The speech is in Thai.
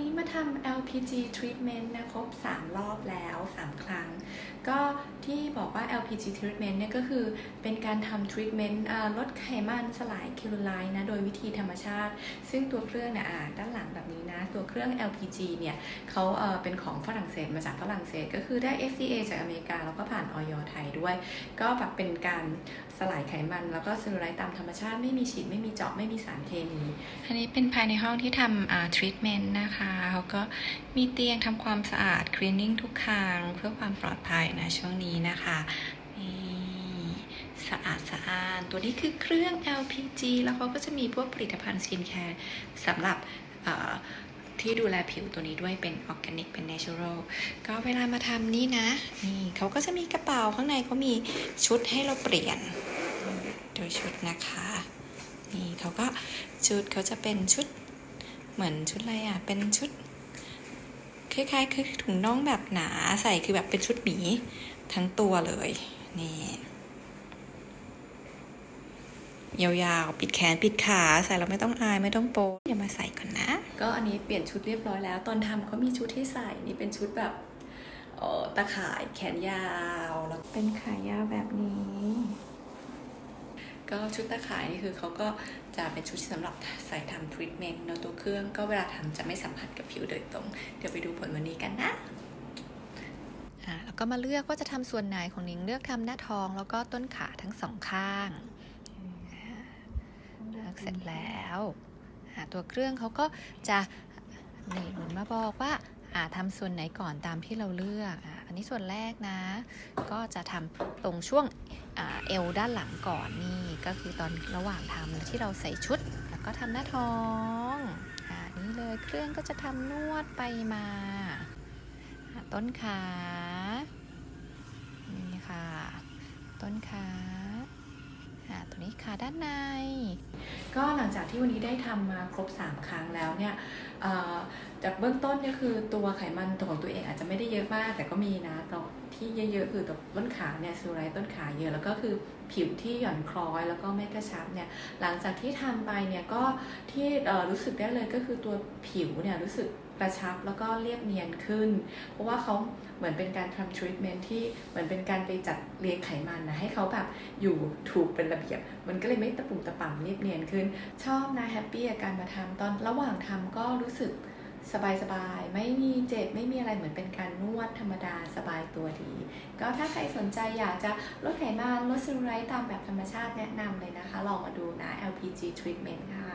นี้มาทำ LPG treatment นะครบ 3 รอบแล้ว 3 ครั้ง ก็ที่บอกว่า LPG treatment เนี่ยก็คือเป็นการทำ treatment ลดไขมันสลายคิวไลน์นะโดยวิธีธรรมชาติ ซึ่งตัวเครื่องเนี่ยอ่าด้านหลังแบบนี้นะ ตัวเครื่อง LPG เนี่ยเขาเอ่อเป็นของฝรั่งเศสมาจากฝรั่งเศส ก็คือได้ FDA จากอเมริกา แล้วก็ผ่านออยไทยด้วย ก็แบบเป็นการสลายไขมัน แล้วก็เซลลูไลท์ตามธรรมชาติไม่มีฉีดไม่มีเจาะไม่มีสารเคมีอันนี้เป็นภายในห้องที่ทำ treatment นะคะเขาก็มีเตียงทำความสะอาด cleaning ทุกครั้งเพื่อความปลอดภัยนะช่วงนี้นะคะนี่สะอาดสะอาดตัวนี้คือเครื่อง LPG แล้วเขาก็จะมีพวกผลิตภัณฑ์สกินแคร์สำหรับที่ดูแลผิวตัวนี้ด้วยเป็นออร์แกนิกเป็น natural ก็เวลามาทำนี่นะ นี่เขาก็จะมีกระเป๋าข้างในเขามีชุดให้เราเปลี่ยน โดยชุดนะคะ นี่เขาก็ชุดเขาจะเป็นชุด เหมือนชุดอะไรอะ เป็นชุด คล้ายๆคือถุงน่องแบบหนาใส่คือแบบเป็นชุดหมีทั้งตัวเลย นี่ยาวๆ ปิดแขนปิดขาใส่แล้วไม่ต้องอายไม่ต้องโป๊เดี๋ยวมาใส่ก่อนนะ ก็อันนี้เปลี่ยนชุดเรียบร้อยแล้ว ตอนทำเขามีชุดให้ใส่นี่เป็นชุดแบบเอ่อตะข่ายแขนยาวแล้วเป็นขายาวแบบนี้ ก็ชุดตะข่ายนี่คือเขาก็จะเป็นชุดสำหรับใส่ทำทรีทเมนต์เนอะตัวเครื่องก็เวลาทำจะไม่สัมผัสกับผิวโดยตรง เดี๋ยวไปดูผลวันนี้กันนะอ่าแล้วก็มาเลือกว่าจะทำส่วนไหนของนิ้งเลือกทำหน้าท้องแล้วก็ต้นขาทั้งสองข้างอ่าเลือกเสร็จแล้วอ่าตัวเครื่องเขาก็จะนี่หมุนมาบอกว่าอ่าทำส่วนไหนก่อนตามที่เราเลือกอ่า อันนี้ส่วนแรกนะ ก็จะทำตรงช่วงอเอวด้านหลังก่อนนี่ก็คือตอนระหว่างทำที่เราใส่ชุด แล้วก็ทำหน้าท้องอนี่เลยเครื่องก็จะทำนวดไปมา ต้นขานี่ค่ะ ต้นขา ตัวนี้ค่ะด้านใน ก็หลังจากที่วันนี้ได้ทำมาครบ 3 ครั้งแล้วเนี่ยจากเบื้องต้นเนี่ยคือตัวไขมันตัวของตัวเองอาจจะไม่ได้เยอะมากแต่ก็มีนะตรง ที่เยอะๆคือต้นขาเนี่ยซูไรต้นขาเยอะแล้วก็คือผิวที่หย่อนคล้อยแล้วก็ไม่กระชับเนี่ยหลังจากที่ทำไปเนี่ยก็ที่รู้สึกได้เลยก็คือตัวผิวเนี่ยรู้สึกกระชับแล้วก็เรียบเนียนขึ้น เพราะว่าเขาเหมือนเป็นการทำทรีทเมนที่เหมือนเป็นการไปจัดเรียงไขมันนะให้เขาแบบอยู่ถูกเป็นระเบียบ มันก็เลยไม่ตะปุ่มตะป่ำเรียบเนียนขึ้น ชอบนะแฮปปี้กับการมาทำตอนระหว่างทำก็รู้สึก สบายๆไม่มีเจ็บไม่มีอะไรเหมือนเป็นการนวดธรรมดาสบายตัวดี ก็ถ้าใครสนใจอยากจะลดไขมันลดซลลูไลท์ตามแบบธรรมชาติแนะนำเลยนะคะ ลองมาดูนะ LPG treatment ค่ะ